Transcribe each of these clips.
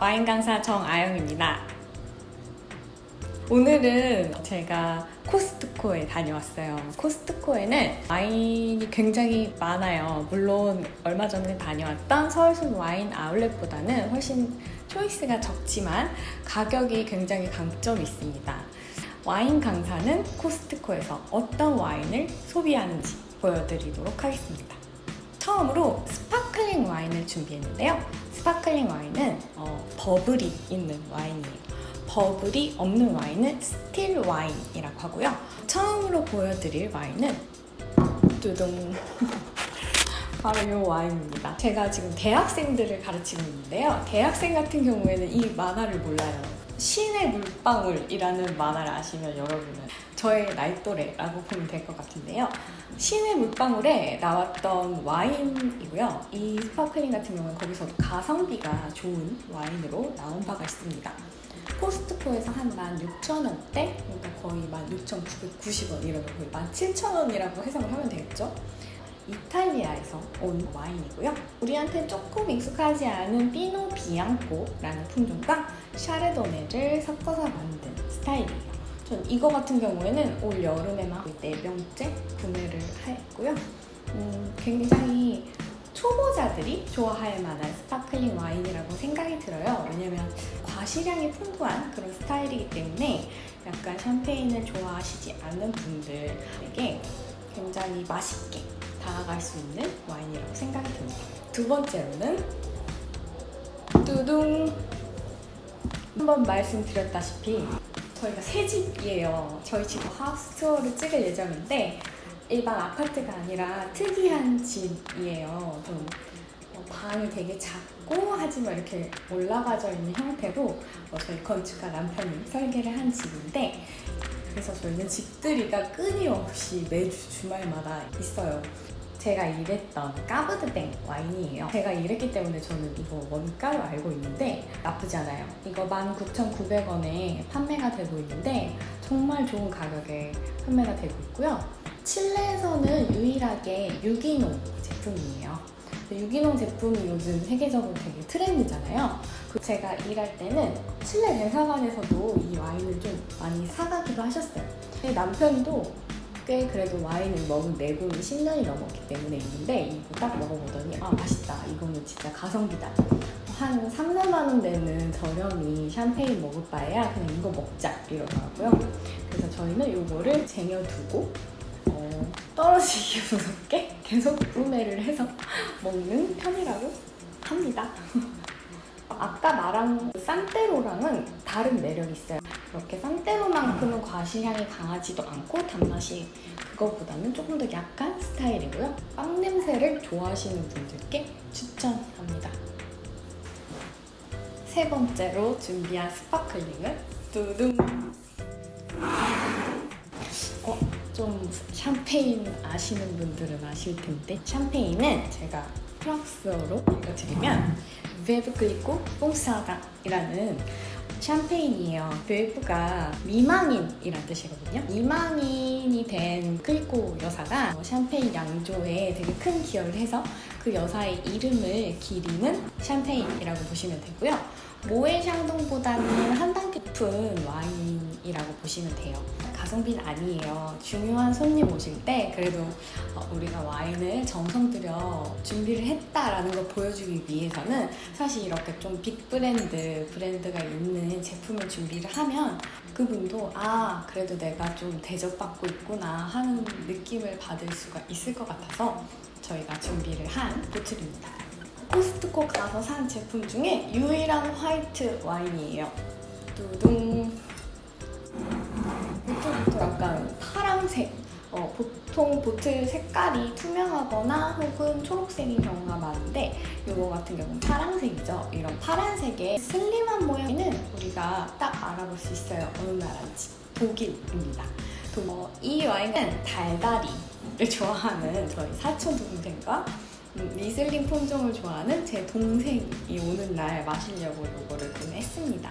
와인 강사 정아영입니다. 오늘은 제가 코스트코에 다녀왔어요. 코스트코에는 와인이 굉장히 많아요. 물론 얼마 전에 다녀왔던 서울순 와인 아울렛보다는 훨씬 초이스가 적지만 가격이 굉장히 강점이 있습니다. 와인 강사는 코스트코에서 어떤 와인을 소비하는지 보여드리도록 하겠습니다. 처음으로 스파클링 와인을 준비했는데요. 스파클링 와인은 어, 버블이 있는 와인이에요. 버블이 없는 와인은 스틸 와인이라고 하고요. 처음으로 보여드릴 와인은 뚜둥 바로 이 와인입니다. 제가 지금 대학생들을 가르치고 있는데요. 대학생 같은 경우에는 이 만화를 몰라요. 신의 물방울이라는 만화를 아시면 여러분은 저의 나이 또래라고 보면 될 것 같은데요. 신의 물방울에 나왔던 와인이고요. 이 스파클링 같은 경우는 거기서도 가성비가 좋은 와인으로 나온 바가 있습니다. 코스트코에서 한 16,000원대? 그러니까 거의 16,990원 이러면 거의 17,000원이라고 해석을 하면 되겠죠? 이탈리아에서 온 와인이고요. 우리한테 조금 익숙하지 않은 피노 비앙코라는 품종과 샤르도네를 섞어서 만든 스타일이에요. 전 이거 같은 경우에는 올 여름에만 네 병째 구매를 했고요. 음, 굉장히 초보자들이 좋아할 만한 스파클링 와인이라고 생각이 들어요. 왜냐면 과시량이 풍부한 그런 스타일이기 때문에 약간 샴페인을 좋아하시지 않는 분들에게 굉장히 맛있게 다가갈 수 있는 와인이라고 생각이 듭니다. 두 번째로는 뚜둥 한번 말씀드렸다시피 저희가 새 집이에요. 저희 집 하우스 투어를 찍을 예정인데 일반 아파트가 아니라 특이한 집이에요. 좀 어, 방이 되게 작고 하지만 이렇게 올라가져 있는 형태로 어, 저희 건축가 남편이 설계를 한 집인데 그래서 저희는 집들이가 끊임없이 매주 주말마다 있어요. 제가 일했던 까브드뱅 와인이에요. 제가 일했기 때문에 저는 이거 원가를 알고 있는데 나쁘지 않아요. 이거 19,900원에 판매가 되고 있는데 정말 좋은 가격에 판매가 되고 있고요. 칠레에서는 유일하게 유기농 제품이에요. 유기농 제품이 요즘 세계적으로 되게 트렌드잖아요. 그 제가 일할 때는 칠레 대사관에서도 이 와인을 좀 많이 사가기도 하셨어요. 제 남편도 꽤 그래도 와인을 먹은 내분이 10년이 넘었기 때문에 있는데 이거 딱 먹어보더니 아 맛있다. 이거는 진짜 가성비다. 한 3, 4만 원 되는 저렴이 샴페인 먹을 바에야 그냥 이거 먹자 이러더라고요. 그래서 저희는 이거를 쟁여두고 어, 떨어지기 무섭게 계속 구매를 해서 먹는 편이라고 합니다 아까 말한 산테로랑은 다른 매력이 있어요. 그렇게 산테로만큼은 과시향이 강하지도 않고 단맛이 그거보다는 조금 더 약한 스타일이고요. 빵 냄새를 좋아하시는 분들께 추천합니다. 세 번째로 준비한 스파클링은 두둥. 어, 좀 샴페인 아시는 분들은 아실 텐데 샴페인은 제가 프랑스어로 읽어드리면 베브 그리고 뽕사다이라는 샴페인이에요. 베브가 미망인이란 뜻이거든요. 미망인이 된 클리코 여사가 샴페인 양조에 되게 큰 기여를 해서 그 여사의 이름을 기리는 샴페인이라고 보시면 되고요. 모에 샹동보다는 한 단계 높은 와인이라고 보시면 돼요. 가성비는 아니에요. 중요한 손님 오실 때 그래도 어, 우리가 와인을 정성 들여 준비를 했다라는 걸 보여주기 위해서는 사실 이렇게 좀 빅 브랜드, 브랜드가 있는 제품을 준비를 하면 그분도 아, 그래도 내가 좀 대접받고 있구나 하는 느낌을 받을 수가 있을 것 같아서 저희가 준비를 한 보틀입니다. 코스트코 가서 산 제품 중에 유일한 화이트 와인이에요. 두둥. 이쪽부터 약간 파랑색. 어, 보통 보틀 색깔이 투명하거나 혹은 초록색인 경우가 많은데 이거 같은 경우는 파란색이죠. 이런 파란색의 슬림한 모양은 우리가 딱 알아볼 수 있어요. 어느 나라인지. 독일입니다. 또 뭐, 이 와인은 달달이 를 좋아하는 저희 사촌 동생과 음, 리슬링 품종을 좋아하는 제 동생이 오는 날 마시려고 이거를 구매했습니다.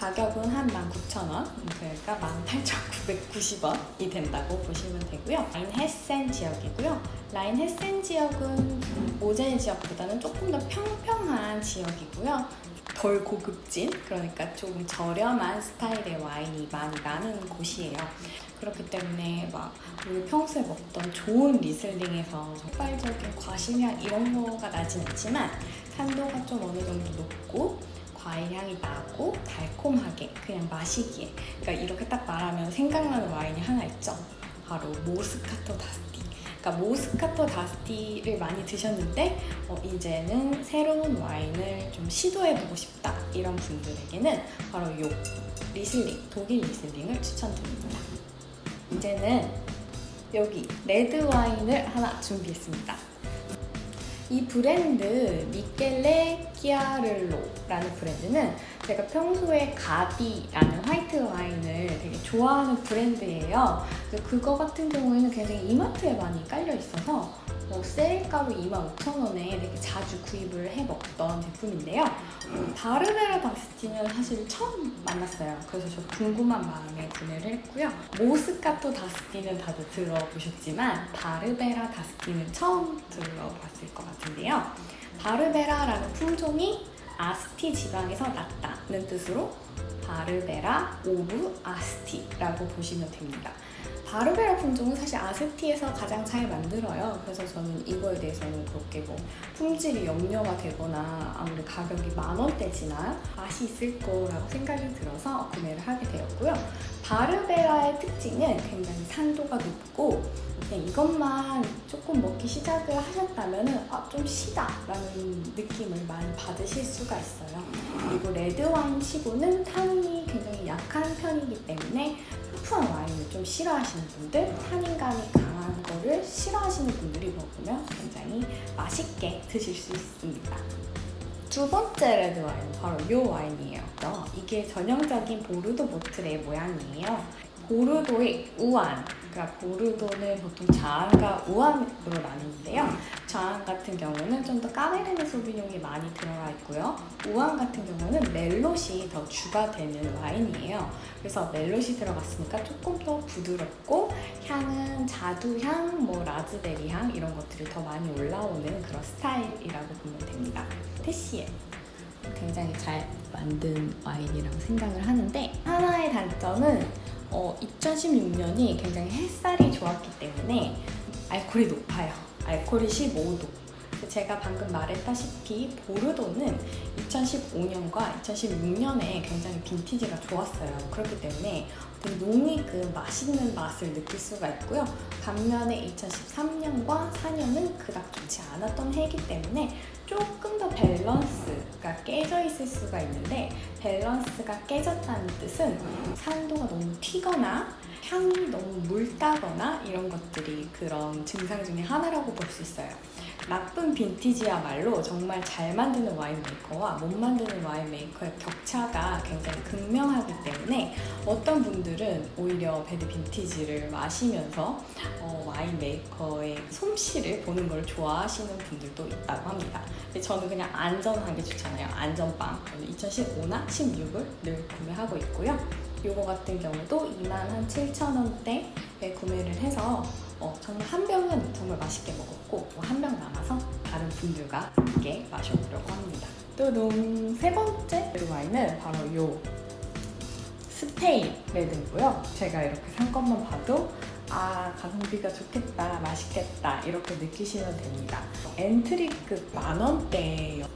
가격은 한 19,000원, 그러니까 18,990원이 된다고 보시면 되고요. 라인 헤센 지역이고요. 라인 헤센 지역은 오젠 지역보다는 조금 더 평평한 지역이고요. 덜 고급진 그러니까 조금 저렴한 스타일의 와인이 많이 나는 곳이에요. 그렇기 때문에 막 우리 평소에 먹던 좋은 리슬링에서 폭발적인 과실향 이런 거가 나진 않지만 산도가 좀 어느 정도 높고 과일 향이 나고 달콤하게 그냥 마시기에 그러니까 이렇게 딱 말하면 생각나는 와인이 하나 있죠. 바로 모스카토 다스티. 그러니까 모스카토 다스티를 많이 드셨는데 어, 이제는 새로운 와인을 좀 시도해보고 싶다 이런 분들에게는 바로 요 리슬링 독일 리슬링을 추천드립니다. 이제는 여기 레드 와인을 하나 준비했습니다. 이 브랜드 미켈레 키아를로라는 브랜드는 제가 평소에 가비라는 화이트 와인을 되게 좋아하는 브랜드예요. 그거 같은 경우에는 굉장히 이마트에 많이 깔려 있어서 뭐 세일가로 25,000원에 되게 자주 구입을 해 먹던 제품인데요. 음, 바르베라 다스티는 사실 처음 만났어요. 그래서 저 궁금한 마음에 구매를 했고요. 모스카토 다스티는 다들 들어보셨지만 바르베라 다스티는 처음 들어봤을 것 같은데요. 바르베라라는 품종이 아스티 지방에서 났다는 뜻으로 바르베라 오브 아스티라고 보시면 됩니다. 바르베라 품종은 사실 아스티에서 가장 잘 만들어요. 그래서 저는 이거에 대해서는 그렇게 뭐 품질이 염려가 되거나 아무리 가격이 만 원대지만 맛이 있을 거라고 생각이 들어서 구매를 하게 되었고요. 바르베라의 특징은 굉장히 산도가 높고 그냥 이것만 조금 먹기 시작을 하셨다면 아, 좀 시다라는 느낌을 많이 받으실 수가 있어요. 그리고 레드와인 치고는 탄이 굉장히 약한 편이기 때문에 푸푸한 와인을 좀 싫어하시는 분들, 탄닌감이 강한 거를 싫어하시는 분들이 먹으면 굉장히 맛있게 드실 수 있습니다. 두 번째 레드 와인은 바로 이 와인이에요. 어, 이게 전형적인 보르도 보틀의 모양이에요. 보르도의 우안, 그러니까 보르도는 보통 자안과 우안으로 나뉘는데요. 자안 같은 경우는 좀 더 까베르네 소비뇽이 많이 들어가 있고요. 우안 같은 경우는 멜롯이 더 주가 되는 와인이에요. 그래서 멜롯이 들어갔으니까 조금 더 부드럽고 향은 자두향, 뭐 라즈베리 향 이런 것들이 더 많이 올라오는 그런 스타일이라고 보면 됩니다. 테시에 굉장히 잘 만든 와인이라고 생각을 하는데 하나의 단점은 어, 2016년이 굉장히 햇살이 좋았기 때문에 알코올이 높아요. 알코올이 15도. 제가 방금 말했다시피 보르도는 2015년과 2016년에 굉장히 빈티지가 좋았어요. 그렇기 때문에 농익은 맛있는 맛을 느낄 수가 있고요. 반면에 2013년과 4년은 그닥 좋지 않았던 해이기 때문에 조금 더 밸런스가 깨져 있을 수가 있는데 밸런스가 깨졌다는 뜻은 산도가 너무 튀거나 향이 너무 묽다거나 이런 것들이 그런 증상 중에 하나라고 볼 수 있어요. 나쁜 빈티지야말로 정말 잘 만드는 와인 메이커와 못 만드는 와인 메이커의 격차가 굉장히 극명하기 때문에 어떤 분들은 오히려 배드 빈티지를 마시면서 어, 와인 메이커의 솜씨를 보는 걸 좋아하시는 분들도 있다고 합니다. 근데 저는 그냥 안전하게 좋잖아요. 안전빵. 2015나 16을 늘 구매하고 있고요. 요거 같은 경우도 2만 한 7천 원대에 구매를 해서 어, 정말 한 병은 정말 맛있게 먹었고 뭐한병 남아서 다른 분들과 함께 마셔보려고 합니다. 또동 세 번째 와인은 바로 요 스페인 레드고요. 제가 이렇게 산 것만 봐도 아 가성비가 좋겠다, 맛있겠다 이렇게 느끼시면 됩니다. 엔트리급 만 원대예요.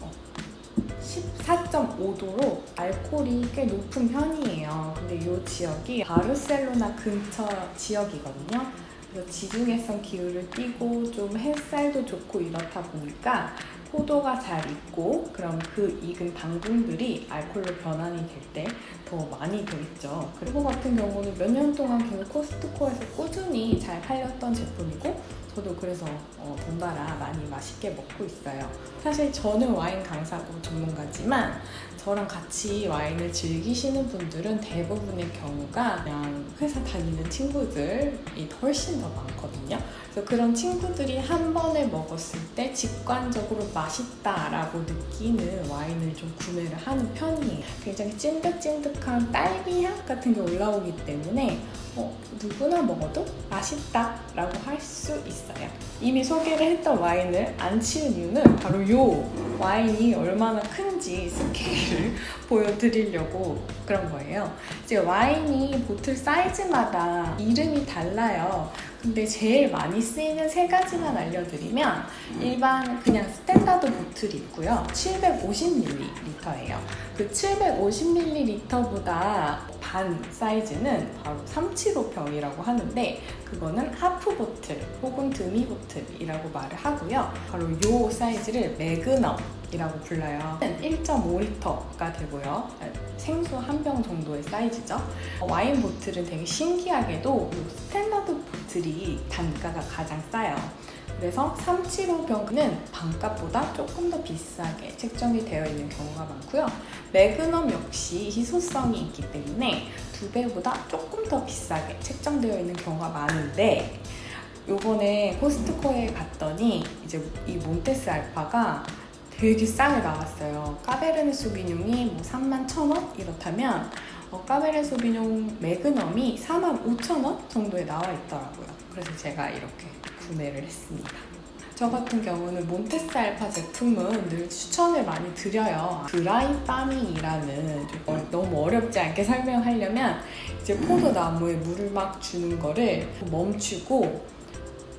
14.5도로 알코올이 꽤 높은 편이에요. 근데 이 지역이 바르셀로나 근처 지역이거든요. 그래서 지중해성 기후를 띠고 좀 햇살도 좋고 이렇다 보니까 포도가 잘 익고 그럼 그 익은 당분들이 알코올로 변환이 될 때 더 많이 되겠죠. 그리고 같은 경우는 몇 년 동안 계속 코스트코에서 꾸준히 잘 팔렸던 제품이고 저도 그래서 어, 덩달아 많이 맛있게 먹고 있어요. 사실 저는 와인 강사고 전문가지만 저랑 같이 와인을 즐기시는 분들은 대부분의 경우가 그냥 회사 다니는 친구들이 훨씬 더 많거든요. 그래서 그런 친구들이 한 번에 먹었을 때 직관적으로 맛있다라고 느끼는 와인을 좀 구매를 하는 편이에요. 굉장히 찐득찐득한 딸기 향 같은 게 올라오기 때문에 어, 누구나 먹어도 맛있다 라고 할 수 있어요. 이미 소개를 했던 와인을 안 치운 이유는 바로 요 와인이 얼마나 큰지 스케일을 보여드리려고 그런 거예요. 이제 와인이 보틀 사이즈마다 이름이 달라요. 근데 제일 많이 쓰이는 세 가지만 알려드리면 일반 그냥 스탠다드 보틀이 있고요. 750ml예요. 그 750ml보다 반 사이즈는 바로 375 병이라고 하는데 그거는 하프 보틀 혹은 드미 보틀이라고 말을 하고요. 바로 요 사이즈를 매그넘 이라고 불러요. 1.5리터가 되고요. 생수 한 병 정도의 사이즈죠. 와인 보틀은 되게 신기하게도 이 스탠다드 보틀이 단가가 가장 싸요. 그래서 375 병은 반값보다 조금 더 비싸게 책정이 되어 있는 경우가 많고요. 매그넘 역시 희소성이 있기 때문에 두 배보다 조금 더 비싸게 책정되어 있는 경우가 많은데 요번에 코스트코에 갔더니 이제 이 몬테스 알파가 되게 싸게 나왔어요. 까베르네 소비뇽이 뭐 3만 1,000원 이렇다면 어, 까베르네 소비뇽 매그넘이 4만 5천 원 정도에 나와 있더라고요. 그래서 제가 이렇게 구매를 했습니다. 저 같은 경우는 몬테스 알파 제품은 늘 추천을 많이 드려요. 드라이 파밍이라는 좀 어- 너무 어렵지 않게 설명하려면 이제 포도나무에 물을 막 주는 거를 멈추고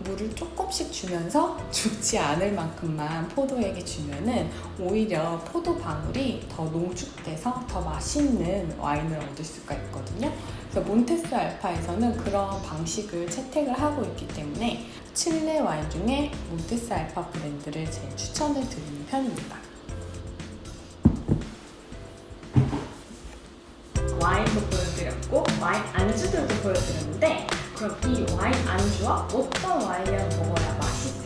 물을 조금씩 주면서 죽지 않을 만큼만 포도에게 주면은 오히려 포도 방울이 더 농축돼서 더 맛있는 와인을 얻을 수가 있거든요. 그래서 몬테스 알파에서는 그런 방식을 채택을 하고 있기 때문에 칠레 와인 중에 몬테스 알파 브랜드를 제일 추천을 드리는 편입니다. 와인도 보여드렸고 와인 안주들도 보여드렸는데 그럼 이 와인 안주와 어떤 와인이랑 먹어야 맛있고